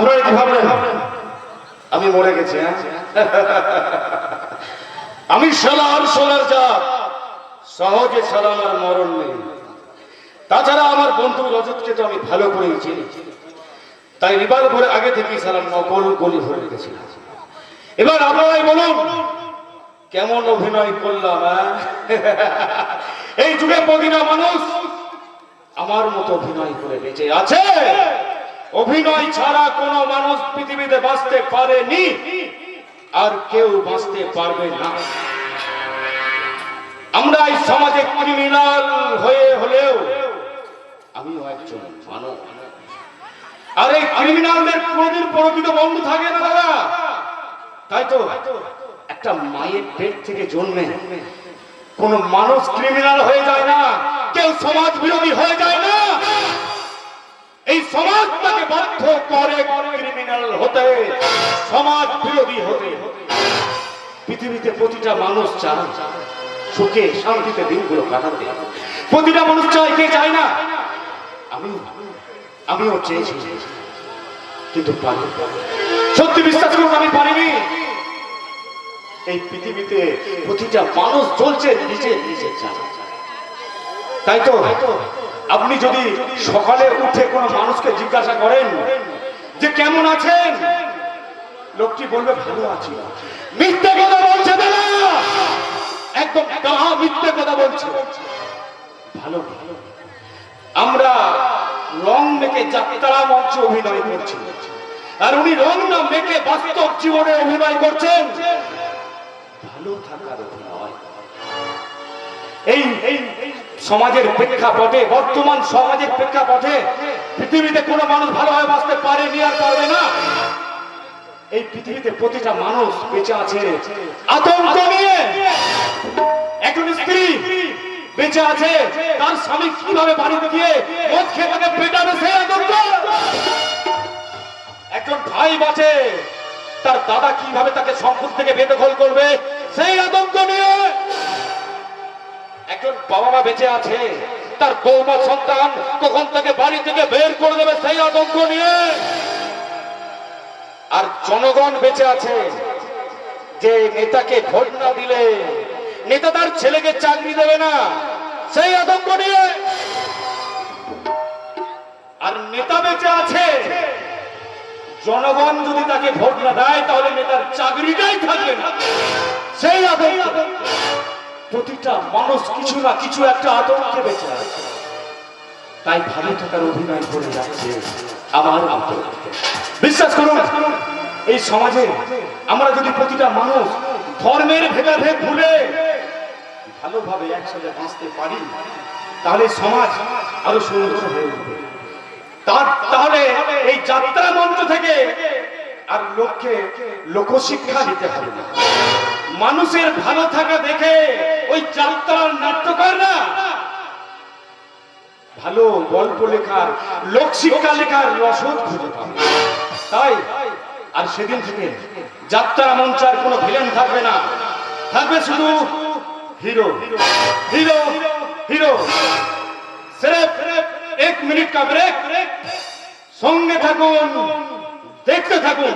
আপনারা কি ভাবলেন আমি মরে গেছি হ্যাঁ? আমি সোলার সোলার যা সহজে ছাড়া আমার মরণ নেই। তাছাড়া আমার বন্ধু রজতকে তো আমি ভালো করেই চিনি। তাই রিবার ভরে আগে থেকেই সালাম নকল গলি ভরে গেছিলাম। এবার আপনারাই বলুন, কেমন অভিনয় করলাম হ্যাঁ? এই যুগে প্রতিটা মানুষ আমার মতো অভিনয় করে বেঁচে আছে। অভিনয় ছাড়া কোনো মানুষ পৃথিবীতে বাঁচতে পারেনি। আর কেউ বাঁচতে পারবে না। আমরা এই সমাজে ক্রিমিনাল হয়ে হলেও আমিও একজন মানব আর এই ক্রিমিনালদের কোনদিন প্রকৃত বন্ধু থাকে না দাদা। তাই তো একটা মায়ের পেট থেকে জন্মে কোন মানুষ ক্রিমিনাল হয়ে যায় না। কেউ সমাজ বিরোধী হয়ে যায় না। এই সমাজ বাধ্য করে ক্রিমিনাল হতে সমাজ বিরোধী হতে। পৃথিবীতে প্রতিটা মানুষ চায় সুখে, শান্তিতে দিনগুলো কাটাতে। প্রতিটা মানুষ চায় কে চায় না? আমি আমিও চেয়েছি, কিন্তু পারি। সত্যি বিশ্বাস করুন, আমি পারিনি। এই পৃথিবীতে প্রতিটা মানুষ চলছে নিজে নিজে চায়। তাই তো? আপনি যদি সকালে উঠে কোনো মানুষকে জিজ্ঞাসা করেন যে কেমন আছেন, লোকটি বলবে, ভালো আছি। মিথ্যে কথা বলছে একদম ডাহা মিথ্যে কথা বলছে। ভালো ভালো আমরা রং মেকে যাত্রা মঞ্চে অভিনয় করছি। আর উনি রং না মেকে বাস্তব জীবনে অভিনয় করছেন। ভালো থাকার অভিনয়। এই এই সমাজের প্রেক্ষাপটে, বর্তমান সমাজের প্রেক্ষাপটে পৃথিবীতে কোনো মানুষ ভালোভাবে বাঁচতে পারেনি আর পারবে না। এই পৃথিবীতে প্রতিটা মানুষ বেঁচে আছে। আতঙ্ক নিয়ে একজন স্ত্রী বেঁচে আছে। তার স্বামী কীভাবে বাড়িতে গিয়ে মদ খেয়ে তাকে পেটাবে সেই আতঙ্ক একজন ভাই বাঁচে। তার দাদা কীভাবে তাকে সম্পদ থেকে বেদখল করবে? সেই আতঙ্ক নিয়ে বাবা মা বেঁচে আছে, তার বৌমা সন্তান কখন তাকে বাড়ি থেকে বের করে দেবে সেই আতঙ্ক নিয়ে। আর জনগণ বেঁচে আছে, যে নেতাকে ভোট না দিলে, নেতা তার ছেলেকে চাকরি দেবে না, সেই আতঙ্ক নিয়ে। আর নেতা বেঁচে আছে, জনগণ যদি তাকে ভোট না দেয়, তাহলে নেতার চাকরিটাই থাকবে না। সেই আতঙ্ক। প্রতিটা মানুষ কিছু না কিছু একটা আতঙ্কে বেঁচে আছে। তাই ভালো থাকার অভিনয় করে যাচ্ছে আমার বিশ্বাস করুন, এই সমাজে আমরা যদি প্রতিটা মানুষ ধর্মের ভেদাভেদ ভুলে ভালোভাবে একসাথে বাঁচতে পারি, তাহলে সমাজ আরও সুন্দর হয়ে উঠবে। তাহলে এই যাত্রা মঞ্চ থেকে আর লোককে লোকশিক্ষা দিতে হবে মানুষের ভালো থাকা দেখে ওই যাত্রার নাট্যকাররা ভালো গল্প লেখার, লোকশিক্ষা লেখার রসদ খুঁজে পাবে। তাই আর সেদিন থেকে যাত্রা মঞ্চে আর কোনো ভিলেন থাকবে না। থাকবে শুধু হিরো। Hero hero. এক মিনিট কা ব্রেক। সঙ্গে থাকুন দেখতে থাকুন।